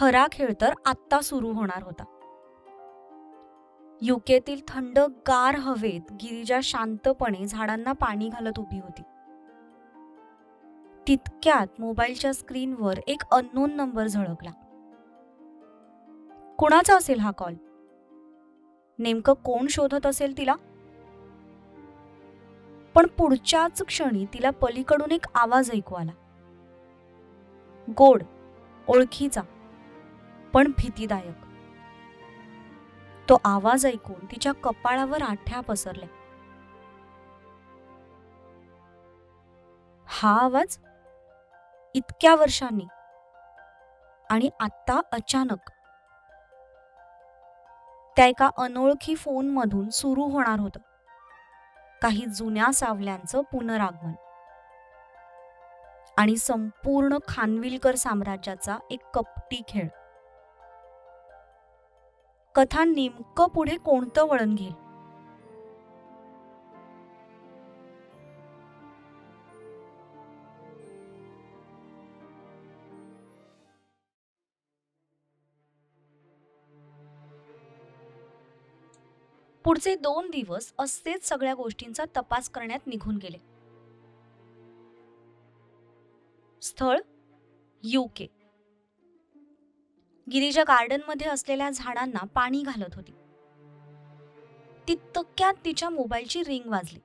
खरा खेळ तर आत्ता सुरू होणार होता. युकेतील थंड गार हवेत गिरिजा शांतपणे झाडांना पाणी घालत उभी होती. तितक्यात मोबाईलच्या स्क्रीनवर एक अननोन नंबर झळकला. कुणाचा असेल हा कॉल नेमकं कोण शोधत असेल तिला? पण पुढच्याच क्षणी तिला पलीकडून एक आवाज ऐकू आला. गोड ओळखीचा. पण भीतीदायक. तो आवाज ऐकून तिच्या कपाळावर आठ्या पसरल्या. हा आवाज इतक्या वर्षांनी आणि आत्ता अचानक त्या एका अनोळखी फोनमधून सुरू होणार होतं. काही जुन्या सावल्यांचं पुनरागमन आणि संपूर्ण खानविलकर साम्राज्याचा एक कपटी खेळ. कथा नेमकं पुढे कोणतं वळण घेईल? पुढचे दोन दिवस असेच सगळ्या गोष्टींचा तपास करण्यात निघून गेले. स्थळ युके गिरीजा गार्डनमध्ये असलेल्या झाडांना पाणी घालत होती. तितक्यात तिच्या मोबाईलची रिंग वाजली.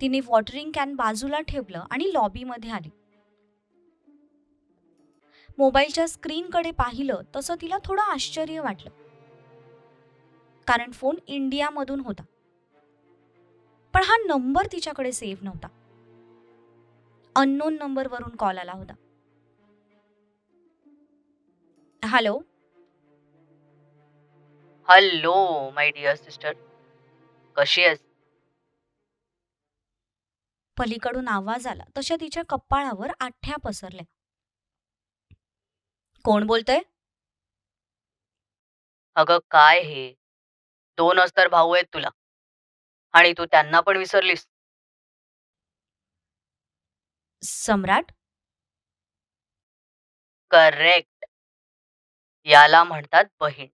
तिने वॉटरिंग कॅन बाजूला ठेवलं आणि लॉबीमध्ये आली. मोबाईलच्या स्क्रीनकडे पाहिलं तसं तिला थोडं आश्चर्य वाटलं. कारण फोन इंडियामधून होता. पण हा नंबर तिच्याकडे सेव्ह नव्हता. अननोन नंबरवरून कॉल आला होता. Hello hello my dear sister कशी आहेस? पलीकडून आवाज आला. तशा तिच्या कपाळावर आठ्या पसरल्या. कोण बोलतय? अगं काय हे? दोनच तर भाऊ आहेत तुला. आणि तू त्यांना पण विसरलीस. सम्राट? करेक्ट. याला म्हणतात बहीण.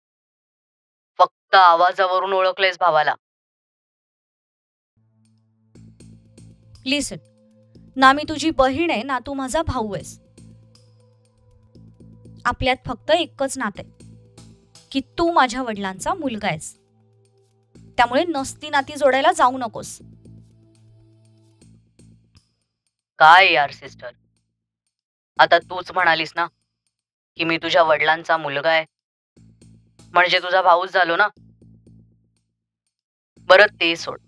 फक्त आवाजावरून ओळखलेस भावाला. लिसन ना मी तुझी बहीण आहे ना तू माझा भाऊ आहेस. आपल्यात फक्त एकच नातं आहे की तू माझ्या वडिलांचा मुलगा आहेस. त्यामुळे नसती नाती जोडायला जाऊ नकोस. काय यार सिस्टर? आता तूच म्हणालीस ना की मी तुझ्या वडिलांचा मुलगा आहे. म्हणजे तुझा भाऊच झालो ना? बरं ते सोड.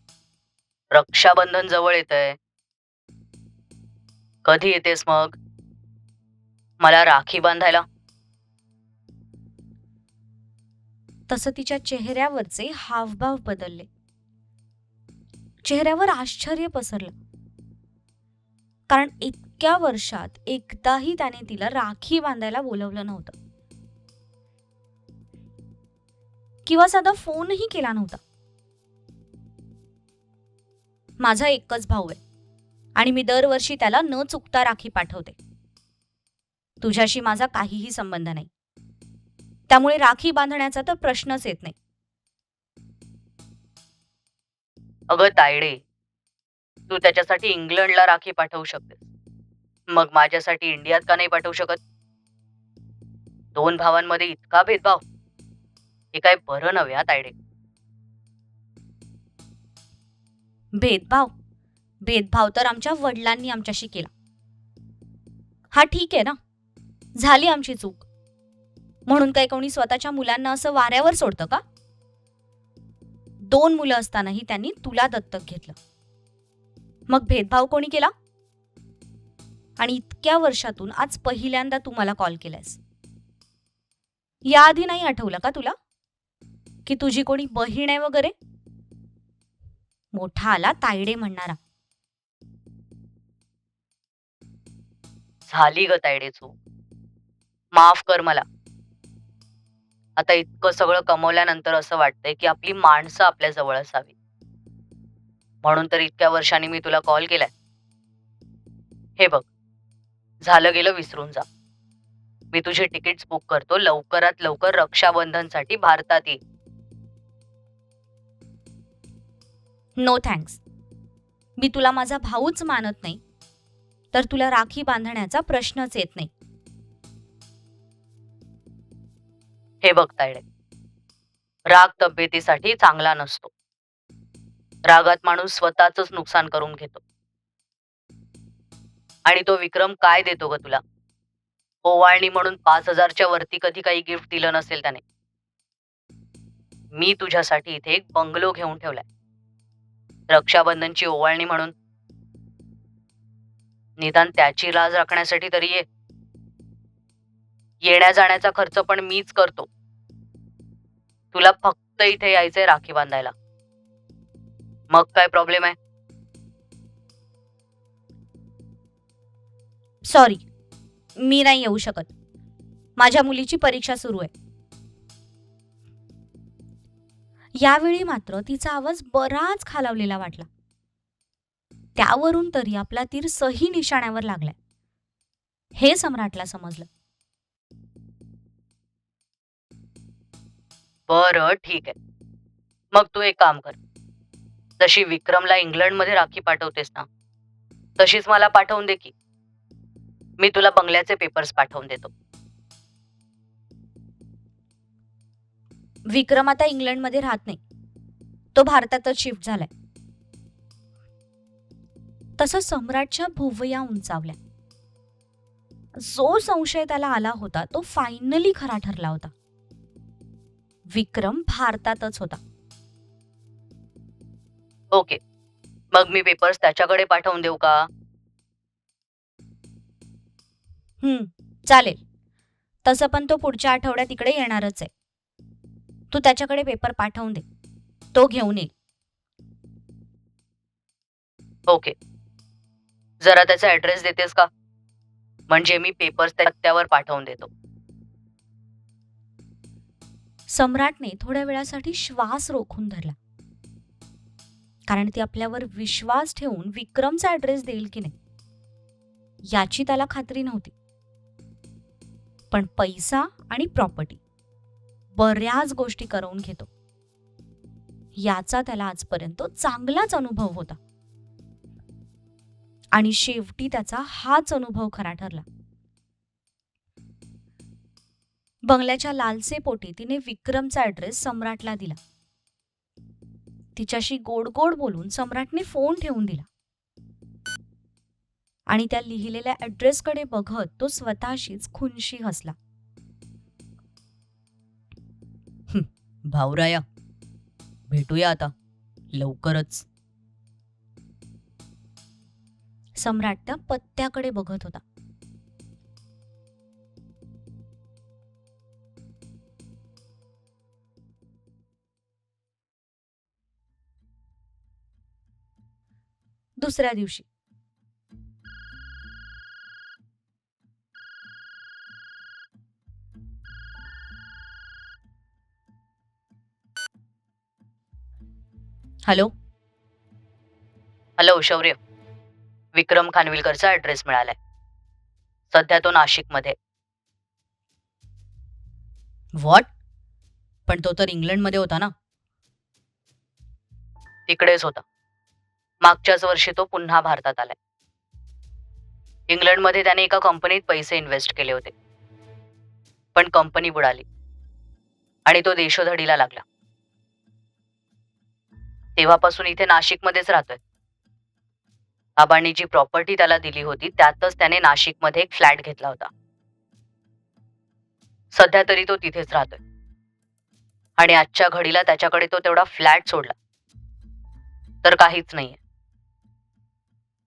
रक्षाबंधन जवळ येतंय. कधी येतेस मग? मला राखी बांधायला. तसं तिच्या चेहऱ्यावरचे हावभाव बदलले. चेहऱ्यावर आश्चर्य पसरलं. कारण इतक्या वर्षात एकदाही त्याने तिला राखी बांधायला बोलवलं नव्हतं. किंवा साधा फोनही केला नव्हता. माझा एकच भाऊ आहे. आणि मी दरवर्षी त्याला न चुकता राखी पाठवते. तुझ्याशी माझा काहीही संबंध नाही. त्यामुळे राखी बांधण्याचा तर प्रश्नच येत नाही. अगं तायडे तू त्याच्यासाठी इंग्लंडला राखी पाठवू शकतेस. मग माझ्यासाठी इंडियात का नाही पाठवू शकत? दोन भावांमध्ये इतका भेदभाव. हे काय बरं नव्हे तायडे. भेदभाव? भेदभाव तर आमच्या वडिलांनी आमच्याशी केला. हा ठीक आहे ना? झाली आमची चूक. म्हणून काय कोणी स्वतःच्या मुलांना असं वाऱ्यावर सोडतं का? दोन मुलं असतानाही त्यांनी तुला दत्तक घेतलं. मग भेदभाव कोणी केला? आणि इतक्या वर्षातून आज पहिल्यांदा तू मला कॉल केलायस. याआधी नाही आठवलं का तुला? की तुझी कोणी बहीण आहे वगैरे? मोठा आला तायडे म्हणणारा. झाली ग तायडे चूक. माफ कर मला. आता इतकं सगळं कमवल्यानंतर असं वाटतंय की आपली माणसं आपल्या जवळ असावी म्हणून तर इतक्या वर्षांनी मी तुला कॉल केलाय. हे बघ. झालं गेलं विसरून जा. मी तुझे तिकीट्स बुक करतो. लवकरात लवकर रक्षाबंधनसाठी भारतात ये. नो थँक्स मी तुला माझा भाऊच मानत नाही. तर तुला राखी बांधण्याचा प्रश्नच येत नाही. हे बघ तायडे. राग तब्येतीसाठी चांगला नसतो. रागात माणूस स्वतःच नुकसान करून घेतो. आणि तो विक्रम काय देतो ग तुला? ओवाळणी म्हणून पाच हजारच्या वरती कधी काही गिफ्ट दिलं नसेल त्याने. मी तुझ्यासाठी इथे एक बंगलो घेऊन ठेवलाय. रक्षाबंधनची ओवाळणी म्हणून. निदान त्याची लाज राखण्यासाठी तरी ये. येण्या जाण्याचा खर्च पण मीच करतो. तुला फक्त इथे यायचंय राखी बांधायला. मग काय प्रॉब्लेम आहे? सॉरी मी नाही येऊ शकत. माझ्या मुलीची परीक्षा सुरू आहे. यावेळी मात्र तिचा आवाज बराच खालावलेला वाटला. त्यावरून तरी आपला तीर सही निशाण्यावर लागलाय. हे सम्राटला समजलं. बरं ठीक आहे. मग तू एक काम कर. जशी विक्रमला इंग्लंडमध्ये राखी पाठवतेस ना तशीच मला पाठवून दे की. मी तुला बंगल्याचे पेपर्स पाठवून देतो. विक्रम आता इंग्लंडमध्ये राहत नाही. तो भारतातच शिफ्ट झालाय. तसं सम्राटच्या भुवया उंचावल्या. जो संशय त्याला आला होता तो फायनली खरा ठरला होता. विक्रम भारतातच होता. ओके. मग मी पेपर्स त्याच्याकडे पाठवून देऊ का? हम्म चालेल. तसं पण तो पुढच्या आठवड्यात इकडे येणारच आहे. तू त्याच्याकडे पेपर पाठवून दे. तो घेऊन येईल ओके. जरा त्याचा ऍड्रेस देतेस का? म्हणजे मी पेपर्स त्या पत्त्यावर पाठवून देतो. सम्राटने थोड्या वेळासाठी श्वास रोखून धरला. कारण ती आपल्यावर विश्वास ठेवून विक्रमचा ॲड्रेस देईल की नाही? याची त्याला खात्री नव्हती. पण पैसा आणि प्रॉपर्टी बऱ्याच गोष्टी करवून घेतो. याचा त्याला आजपर्यंत चांगलाच अनुभव होता. आणि शेवटी त्याचा हाच अनुभव खरा ठरला. बंगल्याच्या लालसे पोटी तिने विक्रमचा ॲड्रेस सम्राटला दिला. तिच्याशी गोड गोड बोलून सम्राटने फोन ठेवून दिला. आणि त्या लिहिलेल्या ऍड्रेसकडे बघत तो स्वतःशीच खुनशी हसला. भाऊराया भेटूया आता लवकरच. सम्राट त्या पत्त्याकडे बघत होता. दुसऱ्या दिवशी. हॅलो. हॅलो शौर्य विक्रम खानविलकरचा ऍड्रेस मिळालाय. सध्या तो नाशिकमध्ये. व्हॉट पण तो तर इंग्लंडमध्ये होता ना? तिकडेच होता. मागच्याच वर्षी तो पुन्हा भारतात आलाय. इंग्लंडमध्ये त्याने एका कंपनीत पैसे इन्व्हेस्ट केले होते. पण कंपनी बुडाली. आणि तो देशोधडीला लागला. तेव्हापासून इथे नाशिकमध्येच राहतोय. बाबांनी जी प्रॉपर्टी त्याला दिली होती त्यातच त्याने नाशिकमध्ये एक फ्लॅट घेतला होता. सध्या तरी तो तिथेच राहतोय. आणि आजच्या घडीला त्याच्याकडे तो तेवढा फ्लॅट सोडला. तर काहीच नाहीये.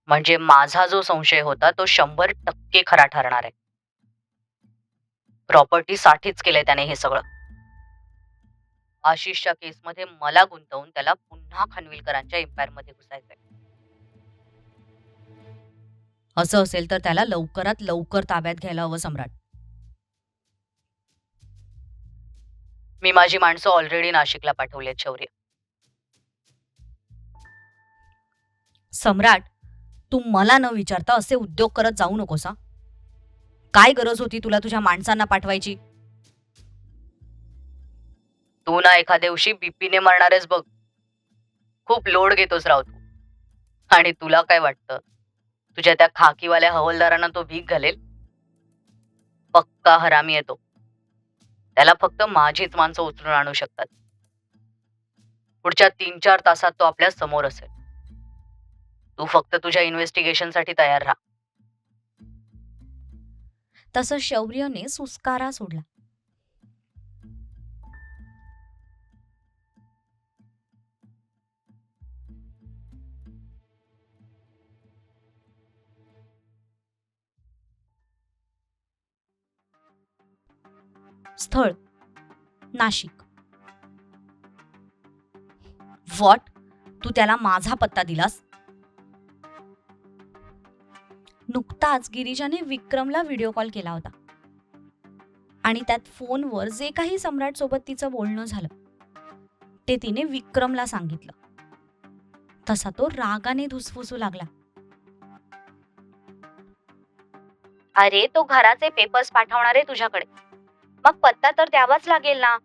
म्हणजे माझा जो संशय होता तो शंभर टक्के खरा ठरणार आहे. प्रॉपर्टी साठीच केलंय त्याने हे सगळं. आशिषच्या केसमध्ये मला गुंतवून त्याला पुन्हा खानविलकरांच्या एम्पायरमध्ये घुसायचंय. असं असेल तर त्याला लवकरात लवकर ताब्यात घ्यायला हवं सम्राट. मी माझी माणसं ऑलरेडी नाशिकला पाठवली आहेत शौर्य. सम्राट तू मला न विचारता असे उद्योग करत जाऊ नकोस हा. काय गरज होती तुला तुझ्या माणसांना पाठवायची? तू ना एखाद्या दिवशी बीपीने मरणारेस बघ. खूप लोड घेतोस राव तू. आणि तुला काय वाटतं? तुझ्या त्या खाकीवाल्या हवलदारांना तो भीक घालेल? पक्का हरामी येतो त्याला फक्त माझीच माणसं उचलून आणू शकतात. पुढच्या तीन चार तासात तो आपल्यासमोर असेल. तू फक्त तुझ्या इन्व्हेस्टिगेशनसाठी तयार राहा. तसं शौर्यने सुस्कारा सोडला. स्थळ. नाशिक. व्हॉट? तू त्याला माझा पत्ता दिलास? नुकताच गिरिजाने विक्रमला व्हिडिओ कॉल केला होता. आणि त्यात फोनवर जे काही सम्राट सोबत तिचं बोलणं झालं ते तिने विक्रमला सांगितलं. तसा तो रागाने धुसफुसू लागला. अरे तो घराचे पेपर्स पाठवणार आहे तुझ्याकडे. मग पत्ता तर द्यावाच लागेल ना?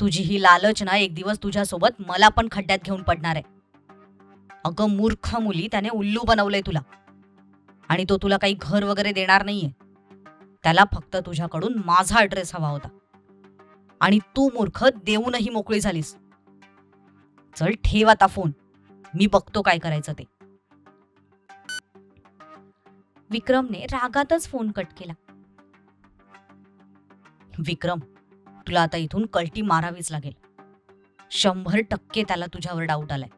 तुझी ही लालच ना एक दिवस तुझ्यासोबत मला पण खड्ड्यात घेऊन पडणार आहे. अगं मूर्ख मुली त्याने उल्लू बनवलंय तुला. आणि तो तुला काही घर वगैरे देणार नाहीये. त्याला फक्त तुझ्याकडून माझा ॲड्रेस हवा होता. आणि तू मूर्ख देऊनही मोकळी झालीस. चल ठेव आता फोन मी बघतो काय करायचं ते. विक्रमने रागातच फोन कट केला. विक्रम तुला आता इथून कल्टी मारावीच लागेल. शंभर टक्के त्याला तुझ्यावर डाऊट आलाय.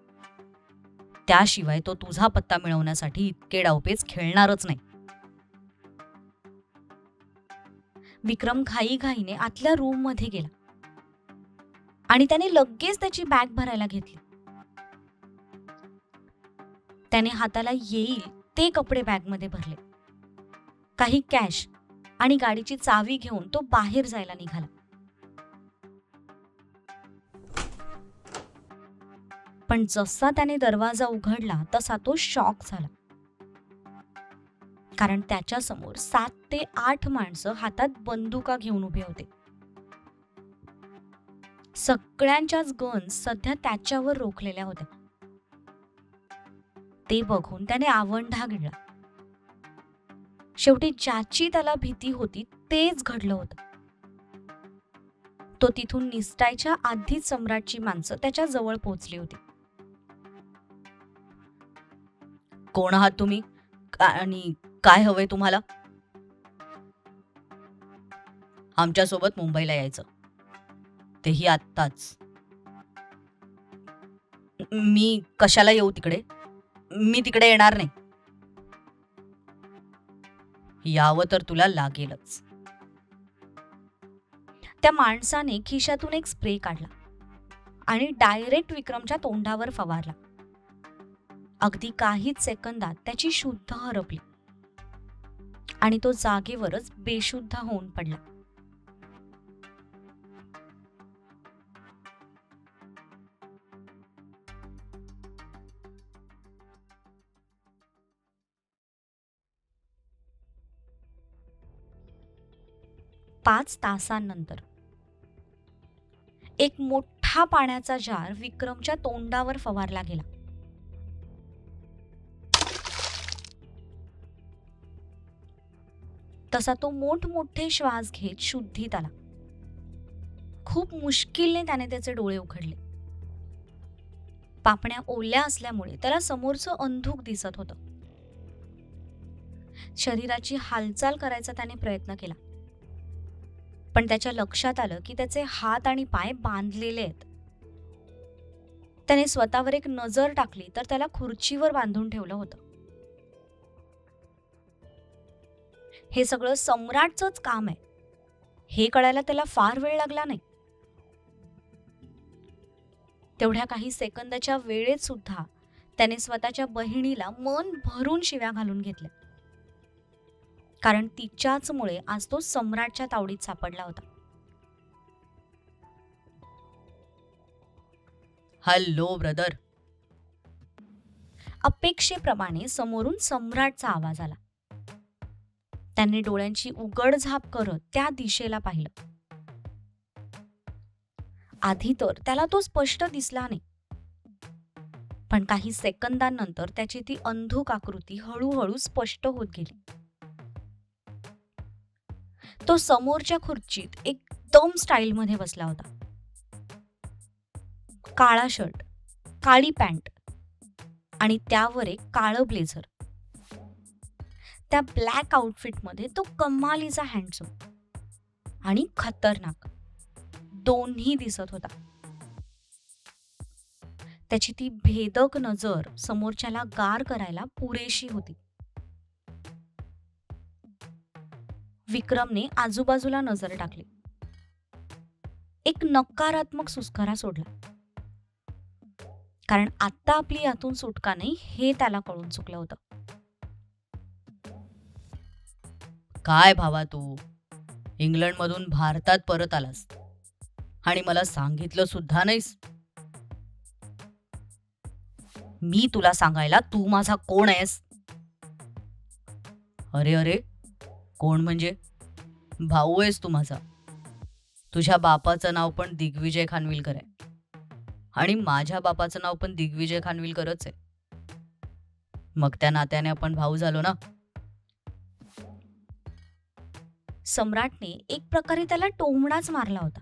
त्याशिवाय तो तुझा पत्ता मिळवण्यासाठी इतके डावपेच खेळणारच नाही. विक्रम घाईघाईने आतल्या रूममध्ये गेला. आणि त्याने लगेच त्याची बॅग भरायला घेतली. त्याने हाताला येईल ते कपडे बॅगमध्ये भरले. काही कॅश आणि गाडीची चावी घेऊन तो बाहेर जायला निघाला. पण जसा त्याने दरवाजा उघडला तसा तो शॉक झाला. कारण त्याच्यासमोर सात ते आठ माणसं हातात बंदुका घेऊन उभे होते. सगळ्यांच्याच गन सध्या त्याच्यावर रोखलेल्या होत्या. ते बघून त्याने आवंढा गिळला शेवटी ज्याची त्याला भीती होती तेच घडलं होतं. तो तिथून निसटायच्या आधीच सम्राटची माणसं त्याच्याजवळ पोहोचली होती. कोण आहात तुम्ही? आणि काय हवंय तुम्हाला? आमच्यासोबत मुंबईला यायचं. तेही आत्ताच. मी कशाला येऊ तिकडे? मी तिकडे येणार नाही. यावं तर तुला लागेलच. त्या माणसाने खिशातून एक स्प्रे काढला आणि डायरेक्ट विक्रमच्या तोंडावर फवारला. अगदी काहीच सेकंदात त्याची शुद्ध हरपली. आणि तो जागेवरच बेशुद्ध होऊन पडला. पाच तासांनंतर एक मोठा पाण्याचा जार विक्रमच्या तोंडावर फवारला गेला. तसा तो मोठमोठे श्वास घेत शुद्धीत आला. खूप मुश्किलने त्याने त्याचे डोळे उघडले. पापण्या ओल्या असल्यामुळे त्याला समोरचं अंधूक दिसत होतं. शरीराची हालचाल करायचा त्याने प्रयत्न केला. पण त्याच्या लक्षात आलं की त्याचे हात आणि पाय बांधलेले आहेत. त्याने स्वतःवर एक नजर टाकली तर त्याला खुर्चीवर बांधून ठेवलं होतं. हे सगळं सम्राटचंच काम आहे. हे कळायला त्याला फार वेळ लागला नाही. तेवढ्या काही सेकंदाच्या वेळेत सुद्धा त्याने स्वतःच्या बहिणीला मन भरून शिव्या घालून घेतल्या. कारण तिच्याचमुळे आज तो सम्राटच्या तावडीत सापडला होता. Hello brother. अपेक्षेप्रमाणे समोरून सम्राटचा आवाज आला. त्यांनी डोळ्यांची उघड झाप करत त्या दिशेला पाहिलं. आधी तर त्याला तो स्पष्ट दिसला नाही. पण काही सेकंदांनंतर त्याची ती अंधुक आकृती हळूहळू स्पष्ट होत गेली. तो समोरच्या खुर्चीत एकदम स्टाईल मध्ये बसला होता. काळा शर्ट काळी पॅन्ट आणि त्यावर एक काळं ब्लेझर. त्या ब्लॅक आउटफिटमध्ये तो कमालीचा हँडसम आणि खतरनाक दोन्ही दिसत होता. त्याची ती भेदक नजर समोरच्याला गार करायला पुरेशी होती. विक्रमने आजूबाजूला नजर टाकली. एक नकारात्मक सुस्कारा सोडला. कारण आता आपली यातून सुटका नाही हे त्याला कळून चुकलं होतं. काय भावा तू? इंग्लंडमधून भारतात परत आलास. आणि मला सांगितलं सुद्धा नाहीस. मी तुला सांगायला तू माझा कोण आहेस? अरे अरे कोण म्हणजे? भाऊ आहेस तू माझा. तुझ्या बापाचं नाव पण दिग्विजय खानविलकर आहे आणि माझ्या बापाचं नाव पण दिग्विजय खानविलकरच आहे. मग त्या नात्याने आपण भाऊ झालो ना? सम्राटने एक प्रकारे त्याला टोमणाच मारला होता.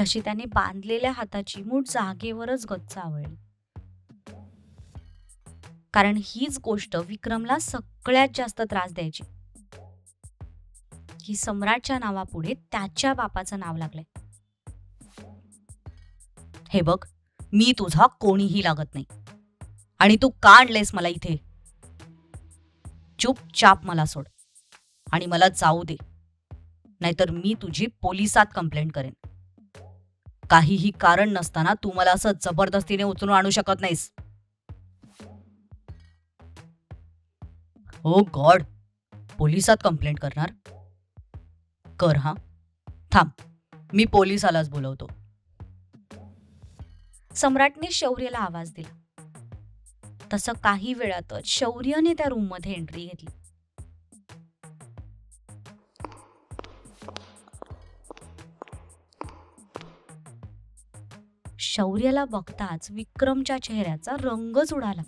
तशी त्याने बांधलेल्या हाताची मूठ जागेवरच गच्च आवळली. कारण हीच गोष्ट विक्रमला सगळ्यात जास्त त्रास द्यायची. की सम्राटच्या नावापुढे त्याच्या बापाचं नाव लागलंय. हे बघ मी तुझा कोणीही लागत नाही. आणि तू का आणलेस मला इथे? चुपचाप मला सोड. आणि मला जाऊ दे. नाहीतर मी तुझी पोलिसात कंप्लेंट करेन. काहीही कारण नसताना तू मला असं जबरदस्तीने उचलून आणू शकत नाहीस. हो गॉड. पोलिसात कंप्लेंट करणार? कर हा. थांब. मी पोलिसालाच बोलवतो. सम्राटने शौर्यला आवाज दिला. तसं काही वेळातच शौर्यने त्या रूममध्ये एंट्री घेतली. शौर्यला बघताच विक्रमच्या चेहऱ्याचा रंगच उडाला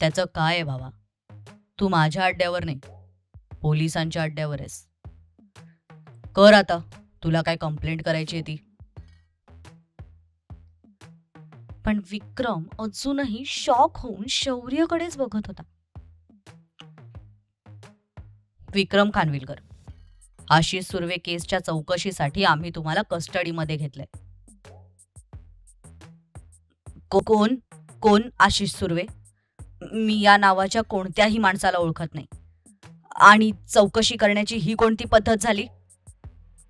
त्याचं काय आहे बाबा? तू माझ्या अड्ड्यावर नाही पोलिसांच्या अड्ड्यावर आहेस. कर आता तुला काय कंप्लेंट करायची आहे ती. पण विक्रम अजूनही शॉक होऊन शौर्यकडेच बघत होता. विक्रम खानविलकर. आशिष सुर्वे केसच्या चौकशीसाठी आम्ही तुम्हाला कस्टडीमध्ये घेतलंय. को- कोण कोण आशिष सुर्वे? मी या नावाच्या कोणत्याही माणसाला ओळखत नाही. आणि चौकशी करण्याची ही कोणती पद्धत झाली?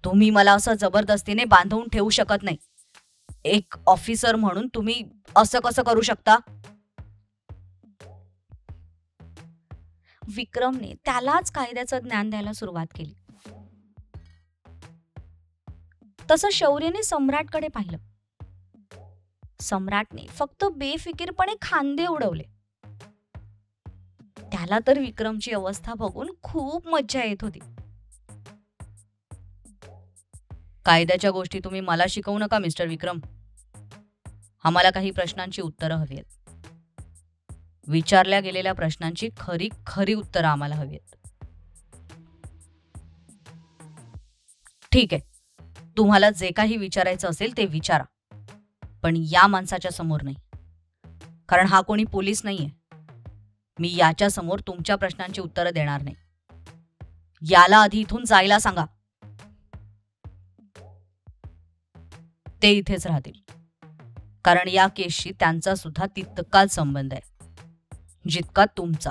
तुम्ही मला असं जबरदस्तीने बांधवून ठेवू शकत नाही. एक ऑफिसर म्हणून तुम्ही असं कसं करू शकता? विक्रमने त्यालाच कायद्याचं ज्ञान द्यायला सुरुवात केली. तसं शौर्यने सम्राटकडे पाहिलं. सम्राटने फक्त बेफिकीरपणे खांदे उडवले. त्याला तर विक्रमची अवस्था बघून खूप मज्जा येत होती. कायद्याच्या गोष्टी तुम्ही मला शिकवू नका मिस्टर विक्रम. आम्हाला काही प्रश्नांची उत्तरं हवी आहेत. विचारल्या गेलेल्या प्रश्नांची खरी खरी उत्तरं आम्हाला हवी आहेत. ठीक आहे. तुम्हाला जे काही विचारायचं असेल ते विचारा. पण या माणसाच्या समोर नाही. कारण हा कोणी पोलीस नाहीये. मी याच्या समोर तुमच्या प्रश्नांची उत्तरं देणार नाही. याला आधी इथून जायला सांगा. ते इथेच राहतील. कारण या केसशी त्यांचा सुद्धा तितकाच संबंध आहे. जितका तुमचा.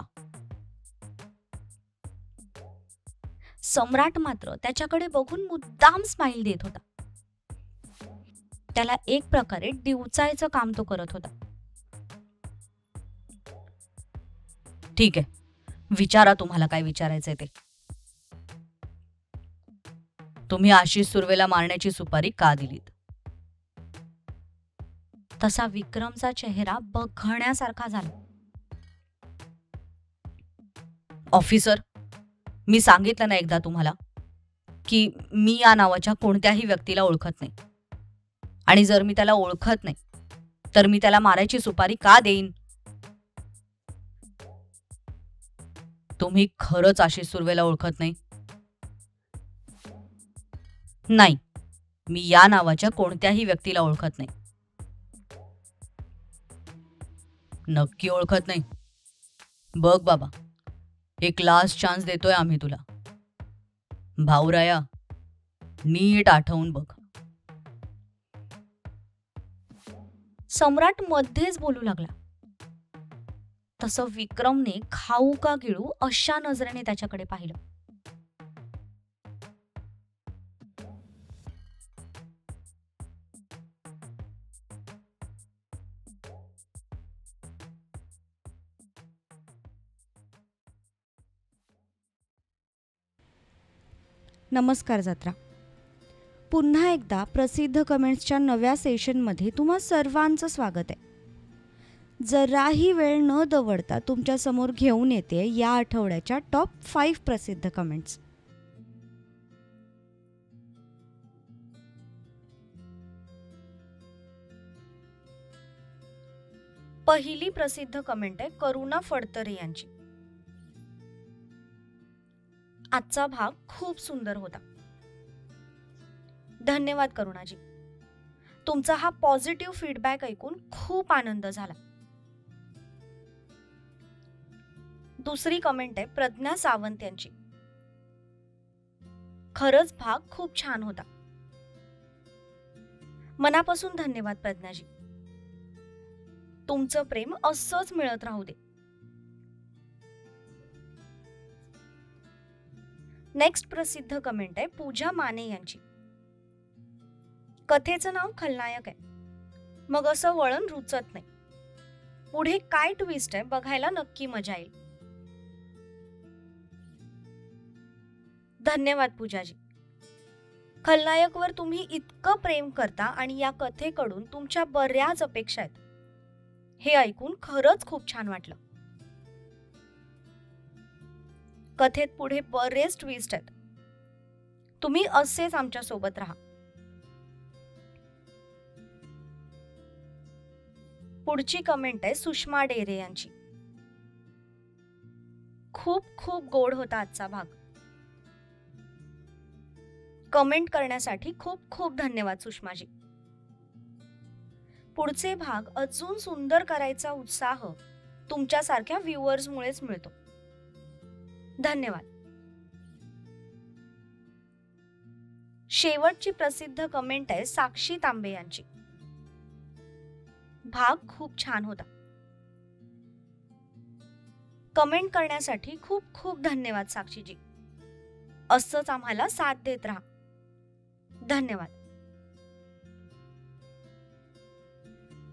सम्राट मात्र त्याच्याकडे बघून मुद्दाम स्माइल देत होता. त्याला एक प्रकारे डिवचायचं काम तो करत होता. ठीक आहे. विचारा तुम्हाला काय विचारायचंय ते. तुम्ही आशिष सुर्वेला मारण्याची सुपारी का दिलीत? तसा विक्रमचा चेहरा बघण्यासारखा झाला. ऑफिसर मी सांगितलं ना एकदा तुम्हाला की मी या नावाच्या कोणत्याही व्यक्तीला ओळखत नाही. आणि जर मी त्याला ओळखत नाही तर मी त्याला मारायची सुपारी का देईन? तुम्ही खरंच आशिष सुर्वेला ओळखत नाही? नाही मी या नावाच्या कोणत्याही व्यक्तीला ओळखत नाही. नक्की ओळखत नाही. बघ बाबा. एक लास्ट चान्स देतोय आम्ही तुला. भाऊराया नीट आठवून बघ. सम्राट मध्येच बोलू लागला. तसं विक्रमने खाऊ का गिळू अशा नजरेने त्याच्याकडे पाहिलं. नमस्कार जत्रा. पुन्हा एकदा प्रसिद्ध कमेंट्सच्या नव्या सेशनमध्ये तुम्हा सर्वांचं स्वागत आहे. जराही वेळ न दवडता तुमच्यासमोर घेऊन येते या आठवड्याच्या टॉप फाईव्ह प्रसिद्ध कमेंट्स पहिली प्रसिद्ध कमेंट आहे करुणा फडतरे यांची. आजचा भाग खूप सुंदर होता. धन्यवाद करुणाजी. तुमचा हा पॉझिटिव्ह फीडबॅक ऐकून खूप आनंद झाला. दुसरी कमेंट आहे प्रज्ञा सावंत यांची. खरंच भाग खूप छान होता. मनापासून धन्यवाद प्रज्ञाजी. तुमचं प्रेम असंच मिळत राहू दे. नेक्स्ट प्रसिद्ध कमेंट आहे पूजा माने यांची. कथेचं नाव खलनायक आहे. मग असं वळण रुचत नाही. पुढे काय ट्विस्ट आहे बघायला नक्की मजा येईल. धन्यवाद पूजाजी. खलनायकवर तुम्ही इतकं प्रेम करता आणि या कथेकडून तुमच्या बऱ्याच अपेक्षा आहेत. हे ऐकून खरंच खूप छान वाटलं. कथेत पुढे बरेच ट्विस्ट आहेत. तुम्ही असेच आमच्यासोबत राहा. पुढची कमेंट आहे सुषमा डेरे यांची. खूप खूप गोड होता आजचा भाग. कमेंट करण्यासाठी खूप खूप धन्यवाद सुषमाजी. पुढचे भाग अजून सुंदर करायचा उत्साह तुमच्यासारख्या व्ह्युअर्समुळेच मिळतो. धन्यवाद. शेवटची प्रसिद्ध कमेंट आहे साक्षी तांबे यांची. भाग खूप छान होता. कमेंट करण्यासाठी खूप खूप धन्यवाद साक्षीजी. असंच आम्हाला साथ देत राहा. धन्यवाद.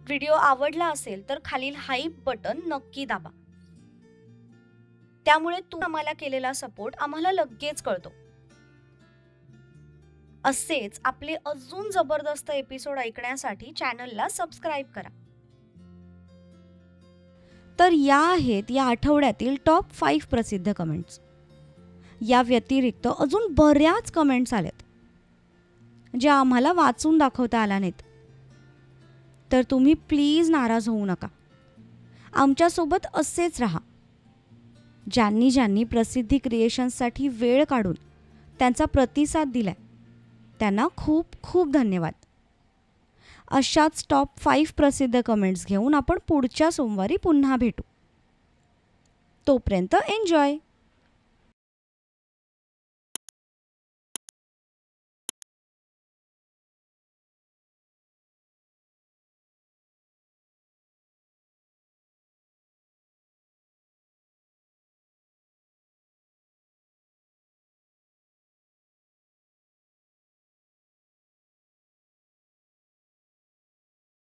व्हिडिओ आवडला असेल तर खालील हाईप बटन नक्की दाबा. त्यामुळे तू आम्हाला केलेला सपोर्ट आम्हाला लगेच कळतो. असेच आपले अजून जबरदस्त एपिसोड ऐकण्यासाठी चॅनलला सबस्क्राईब करा. तर या आहेत या आठवड्यातील टॉप फाईव्ह प्रसिद्ध कमेंट्स या व्यतिरिक्त अजून बऱ्याच कमेंट्स आल्यात ज्या आम्हाला वाचून दाखवता आल्या नाहीत. तर तुम्ही प्लीज नाराज होऊ नका. आमच्यासोबत असेच राहा. ज्यांनी ज्यांनी प्रसिद्धी क्रिएशन्ससाठी वेळ काढून त्यांचा प्रतिसाद दिलाय त्यांना खूप खूप धन्यवाद. अशाच टॉप फाईव्ह प्रसिद्ध कमेंट्स घेऊन आपण पुढच्या सोमवारी पुन्हा भेटू. तोपर्यंत एन्जॉय